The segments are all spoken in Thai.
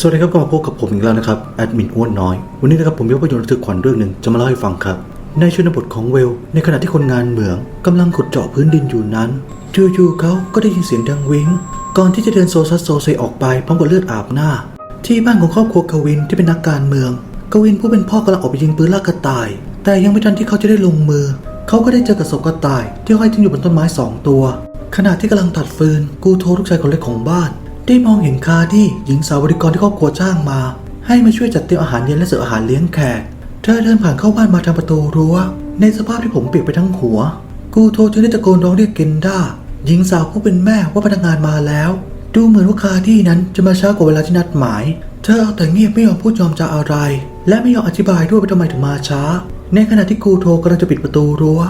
สวัสดีครับก็มาพบกับผมอีกแล้วนะครับแอดมินอ้วนน้อย วันนี้นะครับผมมีภาพยนตร์ระทึกขวัญเรื่องหนึ่งจะมาเล่าให้ฟังครับ ในชนบทของเวล ในขณะที่คนงานเหมืองกำลังขุดเจาะพื้นดินอยู่นั้นจู่ๆเขาก็ได้ยินเสียงดังวิงก่อนที่จะเดินโซซัสโซเซออกไปพร้อมกับเลือดอาบหน้า ที่บ้านของครอบครัวกวินที่เป็นนักการเมือง กวินผู้เป็นพ่อกำลังออกไปยิงปืนล่ากระต่าย แต่ยังไม่ทันที่เขาจะได้ลงมือ เขาก็ได้เจอกับศพกระต่าย ที่ห้อยทิ้งอยู่บนต้นไม้สองตัว ขณะที่กำลังตัดฟืนกูโทรลูกชายคนเล็กของบ้าน ได้มองเห็นคาที่หญิงสาวบริกรที่ครอบครัวจ้างมา ให้มาช่วยจัดเตรียมอาหารเย็นและเสิร์ฟอาหารเลี้ยงแขก เธอเดินผ่านเข้าบ้านมาทางประตูรั้ว ในสภาพที่ผมเปียกไปทั้งหัว กูโทรจึงได้ตะโกนร้องเรียกเกนด้าหญิงสาวผู้เป็นแม่ว่าพนักงานมาแล้ว ดูเหมือนว่าคาที่นั้นจะมาช้ากว่าเวลาที่นัดหมาย เธอเอาแต่เงียบไม่ยอมพูดยอมจาอะไร และไม่ยอมอธิบายด้วยว่าทำไมถึงมาช้า ในขณะที่กูโทรกำลังจะปิดประตูรั้ว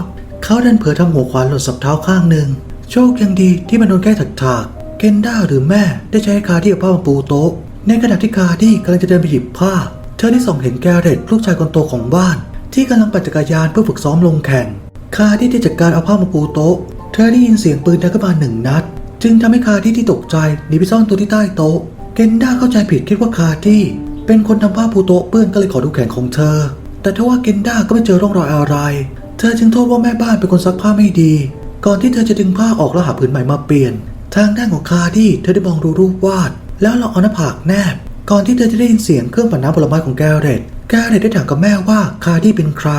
เขาดันเผลอทำหัวขวานหล่นสับเท้าข้างหนึ่งโชคยังดีที่มันโดนแก้ถักถาก เคนด้าหรือแม่ได้ใช้คาที่เอาผ้ามาปูโต๊ะ ในขณะที่คาที่กำลังจะเดินไปหยิบผ้า เธอได้ส่องเห็นแกเรตลูกชายคนโตของบ้าน ที่กำลังปั่นจักรยานเพื่อฝึกซ้อมลงแข่ง คาที่ได้จัดการเอาผ้ามาปูโต๊ะ เธอได้ยินเสียงปืนดังขึ้นมาหนึ่งนัด จึงทำให้คาที่ที่ตกใจหนีไปซ่อนตัวที่ใต้โต๊ะ เคนด้าเข้าใจผิดคิดว่าคาที่ เป็นคนทำผ้าปูโต๊ะเปื้อนก็เลยขอดูแขนของเธอ แต่ทว่าเคนด้าก็ไม่เจอร่องรอยอะไร เธอจึงโทษว่าแม่บ้านเป็นคนซักผ้าไม่ดี ก่อนที่เธอจะดึงผ้าออกแล้วหาผืนใหม่มาเปลี่ยน ทางด้านของคาที่เธอได้มองดูรูปวาด แล้วลองเอาหน้าผากแนบ ก่อนที่เธอจะได้ยินเสียงเครื่องปั่นน้ำผลไม้ของแกเรตแกเรตได้ถามกับแม่ว่าคาที่เป็นใคร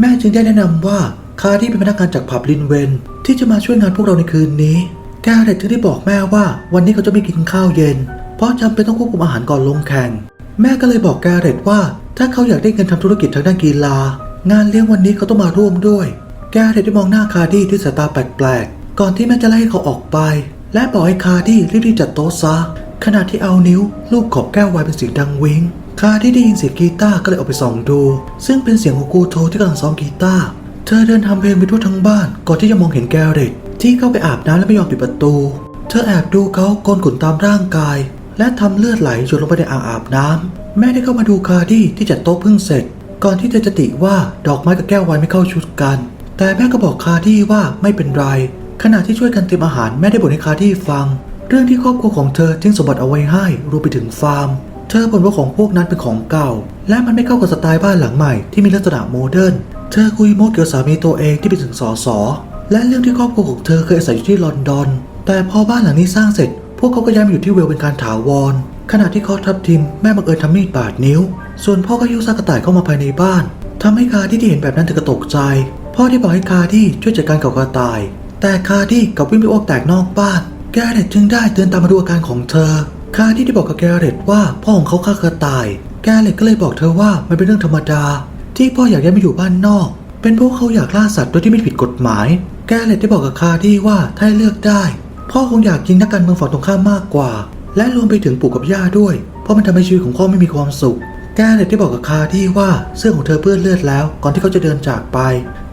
แม่จึงได้แนะนำว่าคาที่เป็นพนักงานจากผับลินเวนที่จะมาช่วยงานพวกเราในคืนนี้ แกเรตจึงได้บอกแม่ว่าวันนี้เขาจะไม่กินข้าวเย็น เพราะจำเป็นต้องควบคุมอาหารก่อนลงแข่ง แม่ก็เลยบอกแกเรตว่า ถ้าเขาอยากได้เงินทำธุรกิจทางด้านกีฬา งานเลี้ยงวันนี้เขาต้องมาร่วมด้วย แกเรตได้มองหน้าคาดี้ด้วยสายตาแปลกๆก่อนที่แม่จะไล่ให้เขาออกไป และบอกให้คาดี้รีบๆจัดโต๊ะซะขณะที่เอานิ้วลูบขอบแก้วไวน์เป็นเสียงดังวิงคาที่ได้ยินเสียงกีตาร์ก็เลยออกไปส่องดู ซึ่งเป็นเสียงของกูโทที่กำลังซ้อมกีตาร์เธอเดินทำเพลงไปทั่วทั้งบ้านก่อนที่จะมองเห็นแกเรตที่เข้าไปอาบน้ำและไม่ยอมปิดประตู เธอแอบดูเขาโกนขนตามร่างกาย และทำเลือดไหลหยดลงไปในอ่างอาบน้ำแม่ได้เข้ามาดูคาดี้ที่จัดโต๊ะเพิ่งเสร็จ ก่อนที่เธอจะติว่าดอกไม้กับแก้วไวน์ไม่เข้าชุดกัน แต่แม่ก็บอกคาดี้ว่าไม่เป็นไร ขณะที่ช่วยกันเตรียมอาหารแม่ได้บ่นให้คาดี้ฟัง เรื่องที่ครอบครัวของเธอทิ้งสมบัติเอาไว้ให้รวมไปถึงฟาร์ม เธอบ่นว่าของพวกนั้นเป็นของเก่า และมันไม่เข้ากับสไตล์บ้านหลังใหม่ที่มีลักษณะโมเดิร์นเธอคุยโม้เกี่ยวกับสามีตัวเองที่เป็นถึงสอสอและเรื่องที่ครอบครัวของเธอเคยอาศัยอยู่ที่ลอนดอน แต่พอบ้านหลังนี้สร้างเสร็จ พวกเขาก็ย้ายมาอยู่ที่เวลเป็นการถาวร ขณะที่คอทับทิมแม่บังเอิญทำมีดบาดนิ้ว ส่วนพ่อก็ยิ้วซากระต่ายเข้ามาภายในบ้านทำให้คาที่ที่เห็นแบบนั้นเธอก็ตกใจ พ่อที่บอกให้คาที่ช่วยจัดการกับกระต่าย แต่คาที่กับวิ่งไปอ้วกแตกนอกบ้าน แกเรตจึงได้เดินตามมาดูอาการของเธอ คาที่ได้บอกกับแกเรตว่าพ่อของเขาฆ่ากระต่าย แกเรตก็เลยบอกเธอว่ามันเป็นเรื่องธรรมดา ที่พ่ออยากย้ายมาอยู่บ้านนอก เป็นเพราะเขาอยากล่าสัตว์โดยที่ไม่ผิดกฎหมาย แกเรตได้บอกกับคาที่ว่าถ้าเลือกได้ พ่อคงอยากยิงนักการเมืองฝั่งตรงข้ามมากกว่า และรวมไปถึงปู่กับย่าด้วย เพราะมันทำให้ชีวิตของพ่อไม่มีความสุขแกเรตได้บอกกับคาที่ว่าเสื้อของเธอเปื้อนเลือดแล้ว ก่อนที่เขาจะเดินจากไป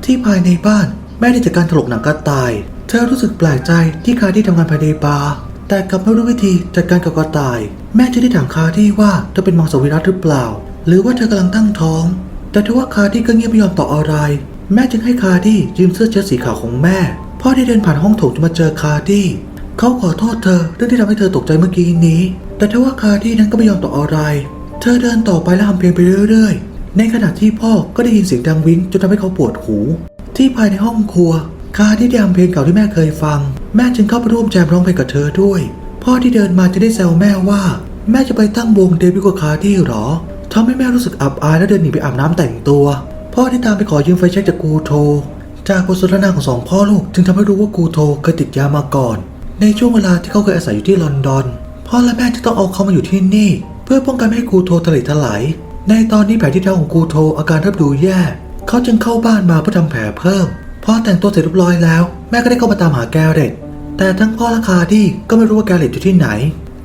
ที่ภายในบ้าน ม่ได้จัดการถลกหนังกระต่าย เธอรู้สึกแปลกใจที่คาที่ทำงานภายในบาร์แต่กลับไม่รู้วิธีจัดการกับกระต่าย แม่จะได้ถามคาที่ว่าเธอเป็นมังสวิรัตหรือเปล่า หรือว่าเธอกำลังตั้งท้อง แต่ทว่าคาที่ก็เงียบไม่ยอมตอบอะไร แม่จึงให้คาที่ยืมเสื้อเชิ้ตสีขาวของแม่พ่อได้เดินผ่านห้องโถงจะมาเจอคาที่เขาขอโทษเธอเรื่องที่ทำให้เธอตกใจเมื่อกี้นี้ แต่ทว่าคาที่นั้นก็ไม่ยอมตอบอะไร เธอเดินต่อไปและทำเพลงไปเรื่อยๆ ในขณะที่พ่อก็ได้ยินเสียงดังวิ้งจนทำให้เขาปวดหู ที่ภายในห้องครัวคาที่ได้ทำเพลงเก่าที่แม่เคยฟัง แม่จึงเข้าไปร่วมแจมร้องเพลงกับเธอด้วย พ่อที่เดินมาจะได้แซวแม่ว่า แม่จะไปตั้งวงเดบิวต์กับคาที่หรอทำให้แม่รู้สึกอับอายและเดินหนีไปอาบน้ำแต่งตัว พ่อที่ตามไปขอยืมไฟแช็กจากกูโท จากบทสนทนาของสองพ่อลูกจึงทำให้รู้ว่ากูโทเคยติดยามาก่อน ในช่วงเวลาที่เขาเคยอาศัยอยู่ที่ลอนดอน พ่อและแม่จะต้องเอาเขามาอยู่ที่นี่ เพื่อป้องกันไม่ให้กูโททะเลทลายในตอนนี้แผลที่เท้าของกูโทอาการเริ่มดูแย่ เขาจึงเข้าบ้านมาเพื่อทำแผลเพิ่มพอแต่งตัวเสร็จเรียบร้อยแล้ว แม่ก็ได้เข้ามาตามหาแกเรตแต่ทั้งพ่อและคาที่ก็ไม่รู้ว่าแกเรตอยู่ที่ไหน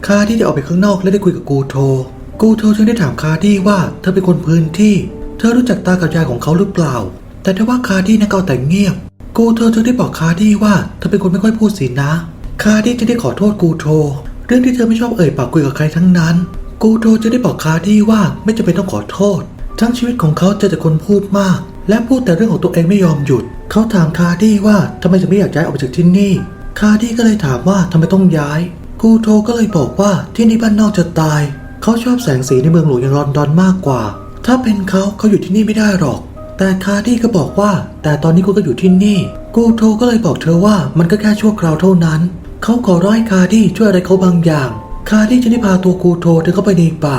คาที่ได้ออกไปข้างนอกและได้คุยกับกูโท กูโทจึงได้ถามคาที่ว่าเธอเป็นคนพื้นที่ เธอรู้จักตากับยายของเขาหรือเปล่า แต่ถ้าว่าคาที่นั้นเอาแต่เงียบ กูโทจึงได้บอกคาที่ว่าเธอเป็นคนไม่ค่อยพูดสินะ คาที่จะได้ขอโทษกูโท เรื่องที่เธอไม่ชอบเอ่ยปากคุยกับใครทั้งนั้น กูโทจะได้บอกคาที่ว่าไม่จำเป็นต้องขอโทษ ทั้งชีวิตของเขาเจอแต่คนพูดมาก และพูดแต่เรื่องของตัวเองไม่ยอมหยุด เขาถามคาร์ดี้ว่าทำไมถึงไม่อยากย้ายออกไปจากที่นี่ คาร์ดี้ก็เลยถามว่าทำไมต้องย้าย กูโทก็เลยบอกว่าที่นี่บ้านนอกจะตาย เขาชอบแสงสีในเมืองหลวงอย่างลอนดอนมากกว่า ถ้าเป็นเขาเขาอยู่ที่นี่ไม่ได้หรอก แต่คาร์ดี้ก็บอกว่า แต่ตอนนี้กูก็อยู่ที่นี่ กูโทก็เลยบอกเธอว่ามันก็แค่ชั่วคราวเท่านั้น เขาขอร้อยคาร์ดี้ช่วยอะไรเขาบางอย่าง คาร์ดี้จะได้พาตัวกูโทเดินเข้าไปในป่า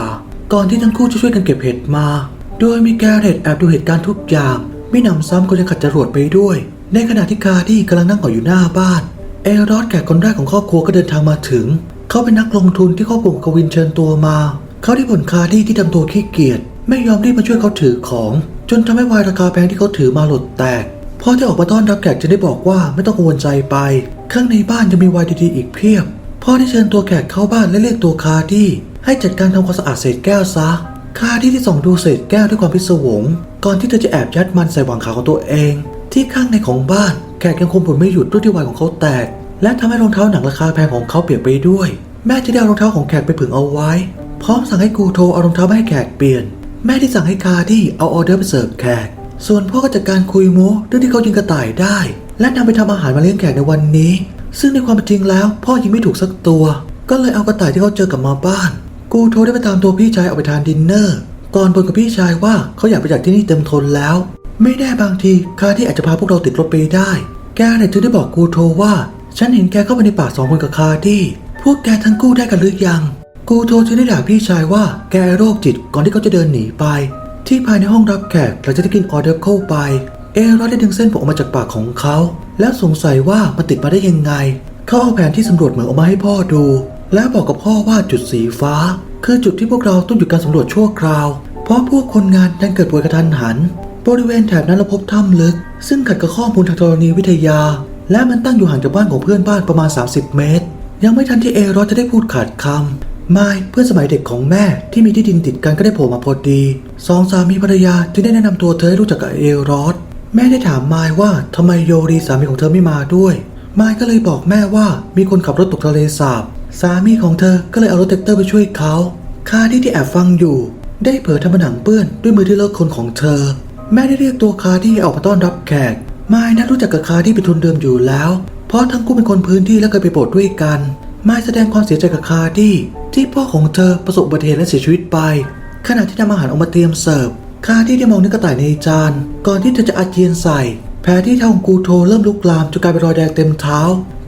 ก่อนที่ทั้งคู่จะช่วยกันเก็บเห็ดมา โดยมีแกเรตแอบดูเหตุการณ์ทุกอย่าง ไม่นำซ้ำก็จะขัดจรวดไปด้วย ในขณะที่คาร์ดี้กำลังนั่งก่ออยู่หน้าบ้าน เอรอดแขกคนแรกของครอบครัวก็เดินทางมาถึง เขาเป็นนักลงทุนที่ครอบครัวกวินเชิญตัวมา เขาได้ผลคาร์ดี้ที่ทำตัวขี้เกียจไม่ยอมรีบมาช่วยเขาถือของ จนทำให้ไวน์ราคาแพงที่เขาถือมาหลดแตกพอที่ออกมาต้อนรับแขกจะได้บอกว่าไม่ต้องกังวลใจไป ข้างในบ้านยังมีไวน์ดีๆอีกเพียบพ่อได้เชิญตัวแขกเข้าบ้านและเรียกตัวคาร์ดี้ให้จัดการทำความสะอาดเศษแก้วซะ คาร์ดี้ที่ส่องดูเศษแก้วด้วยความพิศวง ก่อนที่เธอจะแอบยัดมันใส่หวังขาของตัวเอง ที่ข้างในของบ้านแขกยังคงบ่นไม่หยุดด้วยที่วน์ของเขาแตก และทำให้รองเท้าหนังราคาแพงของเขาเปียกไปด้วย แม่จะได้เอารองเท้าของแขกไปผึ่งเอาไว้ พร้อมสั่งให้กูโทรเอารองเท้ามาให้แขกเปลี่ยน แม่ที่สั่งให้คาร์ดี้เอาออเดอร์ไปเสิร์ฟแขก ส่วนพ่อก็จัดการคุยโม้เรื่องที่เขายิงกระต่ายได้ และนำไปทำอาหารมาเลี้ยงแขกในวันนี้ ซึ่งในความเป็นจริงแล้ว พ่อยิงไม่ถูกสักตัว ก็เลยเอากระต่ายที่เขาเจอกลับมาบ้าน กูโทรได้ไปตามตัวพี่ชายออกไปทานดินเนอร์ ก่อนบ่นกับพี่ชายว่าเขาอยากไปจากที่นี่เต็มทนแล้ว ไม่แน่บางทีคาร์ดี้อาจจะพาพวกเราติดรถไปได้ แกเนี่ยจึงได้บอกกูโทรว่า ฉันเห็นแกเข้าไปในป่าสองคนกับคาร์ดี้พวกแกทั้งคู่ได้กันหรือยัง กูโทรจึงได้ด่าพี่ชายว่าแกโรคจิตก่อนที่เขาจะเดินหนีไป ที่ภายในห้องรับแขกหลังจากที่กินออเดอร์เข้าไป เอรอดได้ดึงเส้นผมออกมาจากปากของเขา แล้วสงสัยว่ามันติดมาได้ยังไงเขาเอาแผนที่สำรวจเหมืองออกมาให้พ่อดู และบอกกับพ่อว่าจุดสีฟ้า คือจุดที่พวกเราต้องหยุดการสำรวจชั่วคราว เพราะพวกคนงานดันเกิดป่วยกระทันหัน บริเวณแถบนั้นเราพบถ้ำลึก ซึ่งขัดกับข้อมูลทางธรณีวิทยา และมันตั้งอยู่ห่างจากบ้านของเพื่อนบ้านประมาณ 30 เมตร ยังไม่ทันที่เอรอจะได้พูดขาดคำมายเพื่อนสมัยเด็กของแม่ที่มีที่ดินติดกันก็ได้โผล่มาพอดีสองสามีภรรยาจึงได้แนะนำตัวเธอให้รู้จักกับเอรอดแม่ได้ถามมายว่าทำไมโยรีสามีของเธอไม่มาด้วยมายก็เลยบอกแม่ว่ามีคนขับรถตกทะเลสาบ สามีของเธอก็เลยเอารถแท็กเตอร์ไปช่วยเขาคาที่ที่แอบฟังอยู่ ได้เผยทำผนังเปื้อนด้วยมือที่เลิกคนของเธอ แม่ได้เรียกตัวคาที่ออกมาต้อนรับแขกมายนัดรู้จักกับคาที่เป็นทุนเดิมอยู่แล้ว เพราะทั้งคู่เป็นคนพื้นที่และเคยไปโบสถ์ด้วยกันมายแสดงความเสียใจกับคาที่ที่พ่อของเธอประสบอุบัติเหตุและเสียชีวิตไป ขณะที่นำอาหารออกมาเตรียมเสิร์ฟคาที่ได้มองนื้อกระต่ายในจาน ก่อนที่เธอจะอาเจียนใส่ แผลที่เท้าของกูโทเริ่มลุกลามจนกลายเป็นรอยแดงเต็มเท้า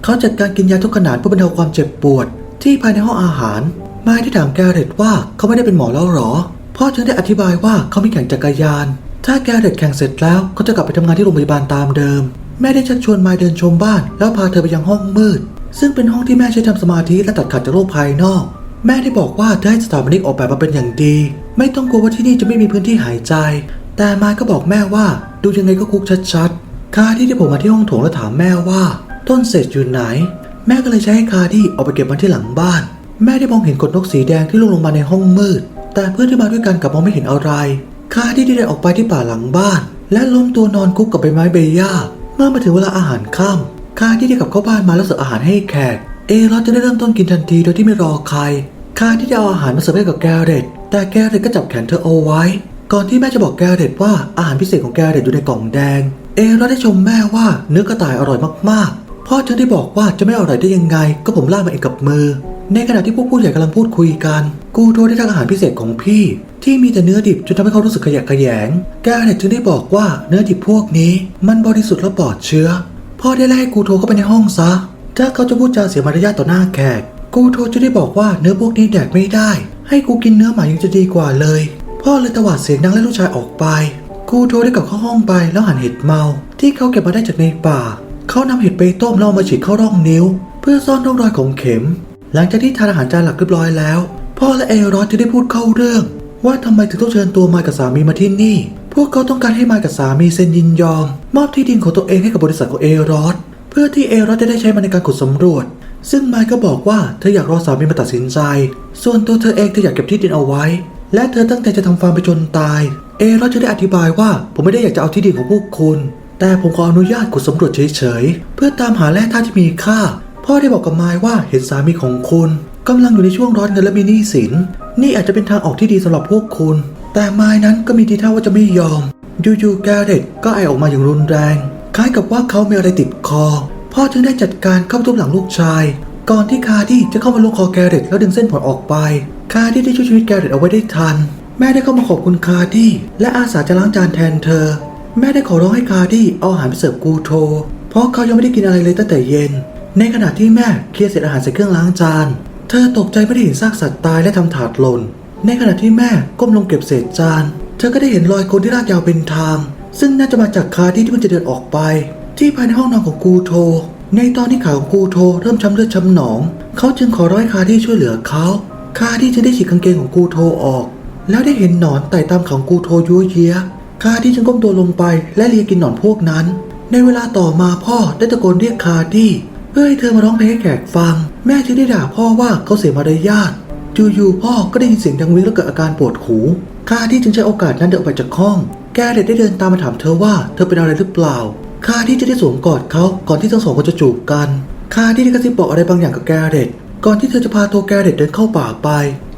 เขาจัดการกินยาทุกขนาดเพื่อบรรเทาความเจ็บปวด ที่ภายในห้องอาหาร ไมายได้ถามแกเรตว่าเขาไม่ได้เป็นหมอแล้วหรอ พ่อจึงได้อธิบายว่าเขามีแข่งจักรยาน ถ้าแกเรตแข่งเสร็จแล้วเขาจะกลับไปทำงานที่โรงพยาบาลตามเดิม แม่ได้ชักชวนไมายเดินชมบ้าน แล้วพาเธอไปยังห้องมืด ซึ่งเป็นห้องที่แม่ใช้ทำสมาธิและตัดขาดจากโลกภายนอก แม่ได้บอกว่าจะให้สถาปนิกออกแบบมาเป็นอย่างดี ไม่ต้องกลัวว่าที่นี่จะไม่มีพื้นที่หายใจ แต่ไมายก็บอกแม่ว่า ดูยังไงก็คุกชัดๆคาที่ได้ผมมาที่ห้องโถงแล้วถามแม่ว่า ต้นเศษอยู่ไหน แม่ก็เลยใช้ให้คาที่ออกไปเก็บมันที่หลังบ้าน แม่ได้มองเห็นขนนกสีแดงที่ลงลงมาในห้องมืด แต่เพื่อนที่มาด้วยกันกลับมองไม่เห็นอะไร คาที่ได้เดินออกไปที่ป่าหลังบ้าน และล้มตัวนอนคุกกับใบไม้เบย่า เมื่อมาถึงเวลาอาหารค่ำคาที่ได้กลับเข้าบ้านมาแล้วเสิร์ฟอาหารให้แขก เอรอดจะได้เริ่มต้นกินทันทีโดยที่ไม่รอใคร คาที่ได้เอาอาหารมาเสิร์ฟให้กับแกเรตแต่แกเรตก็จับแขนเธอเอาไว้ ก่อนที่แม่จะบอกแกเรตว่าอาหารพิเศษของแกเรตอยู่ในกล่องแดง เอรอดได้ชมแม่ว่าเนื้อกระต่ายอร่อยมากๆ พ่อจึงได้บอกว่าจะไม่อร่อยได้ยังไง ก็ผมล่ามาเองกับมือ ในขณะที่พวกผู้ใหญ่กำลังพูดคุยกัน กูโทรได้ทางอาหารพิเศษของพี่ ที่มีแต่เนื้อดิบจนทำให้เขารู้สึกขยะแขยง แกเรตจึงได้บอกว่าเนื้อดิบพวกนี้ มันบริสุทธิ์และปลอดเชื้อ พ่อได้ไล่กูโทรเข้าไปในห้องซะ ถ้าเขาจะพูดจาเสียมารยาทต่อหน้าแขก กูโทรจะได้บอกว่าเนื้อพวกนี้แดกไม่ได้ ให้กูกินเนื้อหมายังจะดีกว่าเลย พ่อเลยตวาดเสียงดังไล่ลูกชายออกไป กูโทรได้กลับเข้าห้องไปแล้วหันเห็ดเมา ที่เขาเก็บมาได้จากในป่า เขานำเห็ดไปต้มแล้วมาฉีดเข้าร่องนิ้ว เพื่อซ่อนร่องรอยของเข็ม หลังจากที่ทานอาหารจานหลักเรียบร้อยแล้ว พ่อและเอรอสจะได้พูดเข้าเรื่อง ว่าทำไมถึงต้องเชิญตัวมายกับสามีมาที่นี่ พวกเขาต้องการให้มายกับสามีเซ็นยินยอม มอบที่ดินของตัวเองให้กับบริษัทของเอรอสเพื่อที่เอรอสจะได้ใช้มันในการขุดสำรวจ ซึ่งมายก็บอกว่าเธออยากรอสามีมาตัดสินใจ ส่วนตัวเธอเองเธออยากเก็บที่ดินเอาไว้ และเธอตั้งใจจะทำฟาร์มไปจนตาย เอรอสจะได้อธิบายว่าผมไม่ได้อยากจะเอาที่ดินของพวกคุณ แต่ผมขออนุญาตขุดสำรวจเฉยๆ เพื่อตามหาแร่ธาตุที่มีค่า พ่อได้บอกกับมายว่าเห็นสามีของคุณกำลังอยู่ในช่วงร้อนเงินและมีหนี้สิน นี่อาจจะเป็นทางออกที่ดีสำหรับพวกคุณ แต่มายนั้นก็มีทีท่าว่าจะไม่ยอมอยู่ๆแกเรตก็ไอออกมาอย่างรุนแรง คล้ายกับว่าเขามีอะไรติดคอ พ่อจึงได้จัดการเข้าทุบหลังลูกชาย ก่อนที่คาที่จะเข้ามาลงคอแกเรตแล้วดึงเส้นผมออกไป คาดี้ได้ช่วยชีวิตแกเรตเอาไว้ได้ทัน แม่ได้เข้ามาขอบคุณคาดี้และอาสาจะล้างจานแทนเธอ แม่ได้ขอร้องให้คาดี้เอาอาหารไปเสิร์ฟกูโท เพราะเขายังไม่ได้กินอะไรเลยตั้งแต่เย็น ในขณะที่แม่เคลียร์เศษอาหารใส่เครื่องล้างจาน เธอตกใจเมื่อได้เห็นซากสัตว์ตายและทำถาดหล่น ในขณะที่แม่ก้มลงเก็บเศษจาน เธอก็ได้เห็นรอยคนที่ลากยาวเป็นทาง ซึ่งน่าจะมาจากคาดี้ที่มันจะเดินออกไป ที่ภายในห้องนอนของกูโท ในตอนที่ขาของกูโทเริ่มช้ำเลือดช้ำหนอง เขาจึงขอร้อยคาดี้ช่วยเหลือเขา คาดี้จะได้ฉีกกางเกงของกูโทออก แล้วได้เห็นหนอนไต่ตามของกูโทยั่วเยีย คาดี้จึงก้มตัวลงไปและเลียกินหนอนพวกนั้น ในเวลาต่อมาพ่อได้ตะโกนเรียกคาดี้เพื่อให้เธอมาร้องเพลงให้แขกฟัง แม่จึงได้ด่าพ่อว่าเขาเสียมารยาทจู่ๆพ่อก็ได้ยินเสียงดังวิงแล้วเกิดอาการปวดหูคาดี้จึงใช้โอกาสนั้นเดินออกไปจากห้อง แกเด็ดได้เดินตามมาถามเธอว่าเธอเป็นอะไรหรือเปล่าคาดี้จะได้สวมกอดเขาก่อนที่ทั้งสองคนจะจูบกันคาดี้ได้กระซิบบอกอะไรบางอย่างกับแกเร็ดก่อนที่เธอจะพาตัวแกเร็ดเดินเข้าป่าไป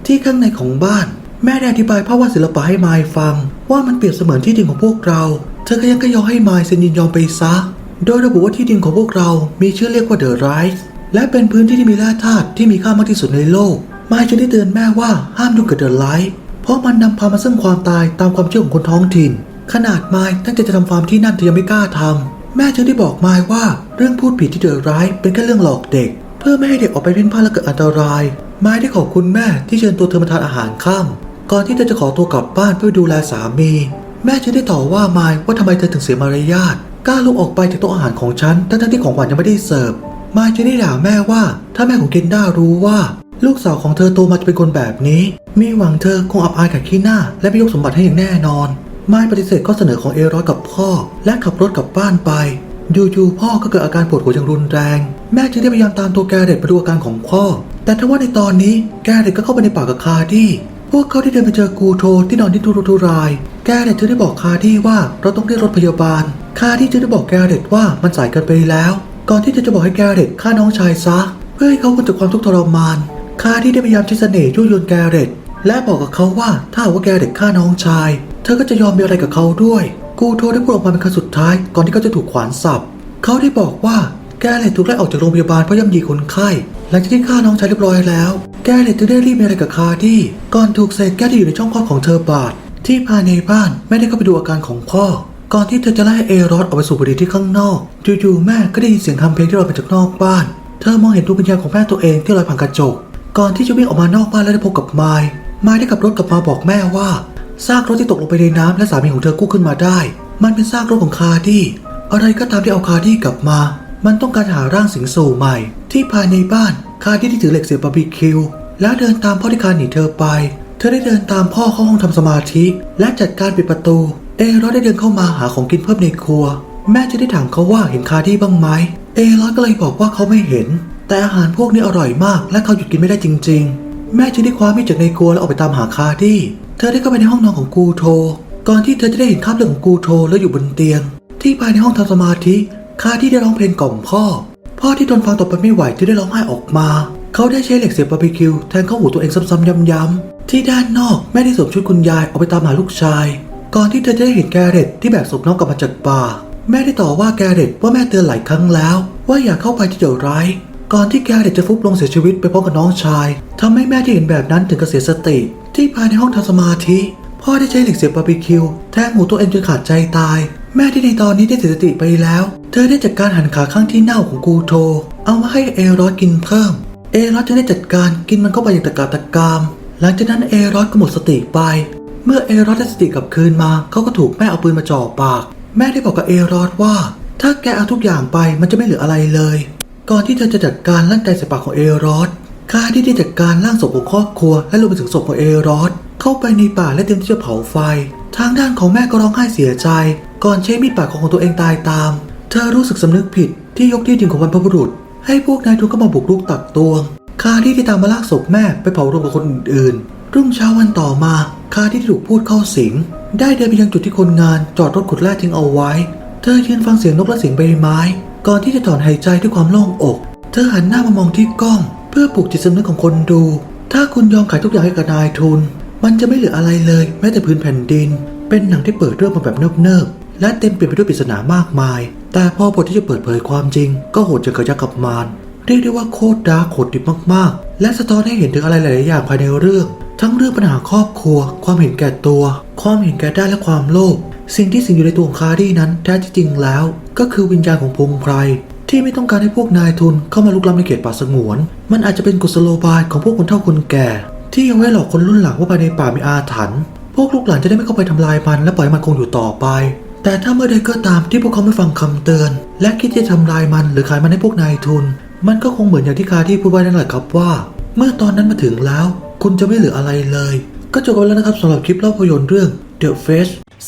ที่ข้างในของบ้าน แม่ได้อธิบายภาพวาดศิลปะให้ไมายฟัง ว่ามันเปรียบเสมือนที่ดินของพวกเรา เธอก็ยังก็ยอให้ไมายเซ็นยินยอมไปซะ โดยระบุว่าที่ดินของพวกเรา มีชื่อเรียกว่าเดอะไรส์และเป็นพื้นที่ที่มีแร่ธาตุที่มีค่ามากที่สุดในโลกไมายจึงได้เตือนแม่ว่าห้ามยุ่งกับเดอะไลท์เพราะมันนำพามาซึ่งความตายตามความเชื่อของคนท้องถิ่น ขนาดไมายตั้งใจจะทำฟาร์มที่นั่นเธอยังไม่กล้าทำแม่จึงได้บอกไมายว่าเรื่องพูดผิดที่เดอะไรส์เป็นแค่เรื่องหลอกเด็ก เพื่อไม่ให้เด็กออกไปเพ่นพ่านและเกิดอันตรายไมายได้ขอบคุณแม่ที่เชิญตัวเธอมาทานอาหารค่ำ ก่อนที่เธอจะขอตัวกลับบ้านเพื่อดูแลสามี แม่จึงได้ต่อว่าไมายว่าทำไมเธอถึงเสียมารยาทกล้าลุกออกไปจากโต๊ะอาหารของฉันทั้งที่ของหวานยังไม่ได้เสิร์ฟมายจะได้ด่าแม่ว่า ถ้าแม่ของเคนด้ารู้ว่า ลูกสาวของเธอโตมาจะเป็นคนแบบนี้ มีหวังเธอคงอับอายกับขี้หน้า และไม่ยกสมบัติให้อย่างแน่นอนมายปฏิเสธข้อเสนอของเอรอสกับพ่อ และขับรถกลับบ้านไปอยู่ๆพ่อก็เกิดอาการปวดหัวอย่างรุนแรง แม่จึงได้พยายามตามตัวแกเร็ตไปดูอาการของพ่อ แต่ทว่าในตอนนี้แกเร็ตก็เข้าไปในป่ากับคาร์ดี้ พวกเขาได้เดินไปเจอกูโทที่นอนที่ทุรทุราย แกเร็ตจึงได้บอกคาร์ดี้ว่าเราต้องเรียกรถพยาบาล คาร์ดี้จึงได้บอกแกเร็ตว่ามันสายเกินไปแล้ว ก่อนที่เธอจะบอกให้แกเร็ตฆ่าน้องชายซะ เพื่อให้เขาพ้นจากความทุกข์ทรมาน คาร์ดี้ได้พยายามใช้เสน่ห์ยั่วยวนแกเร็ตและบอกกับเขาว่าถ้าว่าแกเร็ตฆ่าน้องชาย เธอก็จะยอมมีอะไรกับเขาด้วย กูโทได้พูดออกมาเป็นครั้งสุดท้ายก่อนที่เขาจะถูกขวานสับ เขาได้บอกว่าแกเร็ตถูกไล่ออกจากโรงพยาบาลเพราะย่ำยีคนไข้ หลังจากที่ฆ่าน้องชายเรียบร้อยแล้ว แกเร็ตจึงได้รีบมีอะไรกับคาร์ดี้ก่อนถูกเศษแก้วที่อยู่ในช่องคลอดของเธอบาดที่ภายในบ้านไม่ได้เข้าไปดูอาการของพ่อ ก่อนที่เธอจะไล่เอรอสออกไปสู่บริที่ข้างนอกจู่ๆแม่ก็ได้ยินเสียงทำเพลงที่ลอยมาจากนอกบ้าน เธอมองเห็นดวงวิญญาณของแม่ตัวเองที่ลอยผ่านกระจก ก่อนที่จะวิ่งออกมานอกบ้านและได้พบกับไมล์ไมล์ได้ขับรถกลับมาบอกแม่ว่าซากรถที่ตกลงไปในน้ำและสามีของเธอกู้ขึ้นมาได้ มันเป็นซากรถของคาร์ดี้อะไรก็ตามที่เอาคาร์ดี้กลับมา มันต้องการหาร่างสิงสู่ใหม่ ที่ภายในบ้านคาร์ดี้ที่ถือเหล็กเสียบบาร์บีคิว แล้วเดินตามพ่อที่คาหนีเธอไป เธอได้เดินตามพ่อเข้าห้องทำสมาธิ และจัดการปิดประตู เอรอสได้เดินเข้ามาหาของกินเพิ่มในครัว แม่จะได้ถามเขาว่าเห็นคาร์ดี้บ้างไหมเอรอสก็เลยบอกว่าเขาไม่เห็น แต่อาหารพวกนี้อร่อยมาก และเขาหยุดกินไม่ได้จริง ๆ แม่จึงได้คว้ามีดจากในครัวแล้วออกไปตามหาคาร์ดี้เธอได้เข้าไปในห้องนอนของกูโท ก่อนที่เธอจะได้เห็นคาบเลือดของกูโทแล้วอยู่บนเตียง ที่ภายในห้องทำสมาธิ คาร์ดี้ได้ร้องเพลงกล่อมพ่อ พ่อที่ทนฟังต่อไปไม่ไหวจึงได้ร้องไห้ออกมา เขาได้ใช้เหล็กเสียบบาร์บีคิวแทงเข้าหูตัวเองซ้ำๆย้ำๆที่ด้านนอกแม่ได้สวมชุดคุณยายออกไปตามหาลูกชาย ก่อนที่เธอจะได้เห็นแกเรตที่แบกศพน้องกลับมาจากป่าแม่ได้ต่อว่าแกเรตว่าแม่เตือนหลายครั้งแล้ว ว่าอย่าเข้าไปที่เดือดร้ายก่อนที่แกเรตจะฟุบลงเสียชีวิตไปพร้อมกับน้องชายทำให้แม่ที่เห็นแบบนั้นถึงกับเสียสติ ที่ภายในห้องทำสมาธิพ่อได้ใช้เหล็กเสียบบาร์บีคิวแทงหูตัวเองจนขาดใจตาย แม่ที่ในตอนนี้ได้เสียสติไปแล้ว เธอได้จัดการหันขาข้างที่เน่าของกูโท เอามาให้เอรอสกินเพิ่ม เอรอสจึงได้จัดการกินมันเข้าไปอย่างตะกาตะกาม หลังจากนั้นเอรอสก็หมดสติไป เมื่อเอรอสได้สติกลับคืนมาเขาก็ถูกแม่เอาปืนมาจ่อปาก แม่ได้บอกกับเอรอสว่า ถ้าแกเอาทุกอย่างไปมันจะไม่เหลืออะไรเลย ก่อนที่เธอจะจัดการร่างกายใส่ปากของเอรอสคาที่ได้จัดการร่างศพของครอบครัว และรวมไปถึงศพของเอรอสเข้าไปในป่าและเตรียมที่จะเผาไฟ ทางด้านของแม่ก็ร้องไห้เสียใจ ก่อนใช้มีดปาดของตัวเองตายตาม เธอรู้สึกสำนึกผิดที่ยกที่ดินของบรรพบุรุษ ให้พวกนายทุนเข้ามาบุกรุกตักตวง คาที่ได้ตามมาลากศพแม่ไปเผารวมกับคนอื่นๆ รุ่งเช้าวันต่อมา คาที่ถูกพูดเข้าสิง ได้เดินไปยังจุดที่คนงานจอดรถขุดแร่ทิ้งเอาไว้ เธอยืนฟังเสียงนกและเสียงใบไม้ ก่อนที่จะถอนหายใจด้วยความโล่งอก เธอหันหน้ามามองที่กล้อง เพื่อปลุกจิตสำนึกของคนดู ถ้าคุณยอมขายทุกอย่างให้กับนายทุน มันจะไม่เหลืออะไรเลย แม้แต่พื้นแผ่นดิน เป็นหนังที่เปิดเรื่องมาแบบเนิบๆ และเต็มเปลี่ยนไปด้วยปริศนามากมาย แต่พอบทที่จะเปิดเผยความจริง ก็โหดจะกระยักกับมารเรียกได้ว่าโคตรดาร์กโหดดิบมากๆ และสะท้อนให้เห็นถึงอะไรหลายๆอย่างภายในเรื่อง ทั้งเรื่องปัญหาครอบครัว ความเห็นแก่ตัว ความเห็นแก่ได้และความโลภสิ่งที่สิงอยู่ในตัวของคาร์ดี้นั้นแท้จริงแล้ว ก็คือวิญญาณของพงไพรที่ไม่ต้องการให้พวกนายทุนเข้ามาลุกล้ำในเขตป่าสงวน มันอาจจะเป็นกุศโลบายของพวกคนเฒ่าคนแก่ ที่ยังไว้หลอกคนรุ่นหลังว่าภายในป่ามีอาถรรพ์พวกลูกหลานจะได้ไม่เข้าไปทำลายมันและปล่อยมันคงอยู่ต่อไป แต่ถ้าเมื่อใดก็ตามที่พวกเขาไม่ฟังคำเตือน และคิดจะทำลายมันหรือขายมันให้พวกนายทุน มันก็คงเหมือนอย่างที่คาที่พูดไว้นั่นแหละครับว่า เมื่อตอนนั้นมาถึงแล้ว คุณจะไม่เหลืออะไรเลย ก็จบกันแล้วนะครับสำหรับคลิปเล่าภาพยนตร์เรื่อง The Face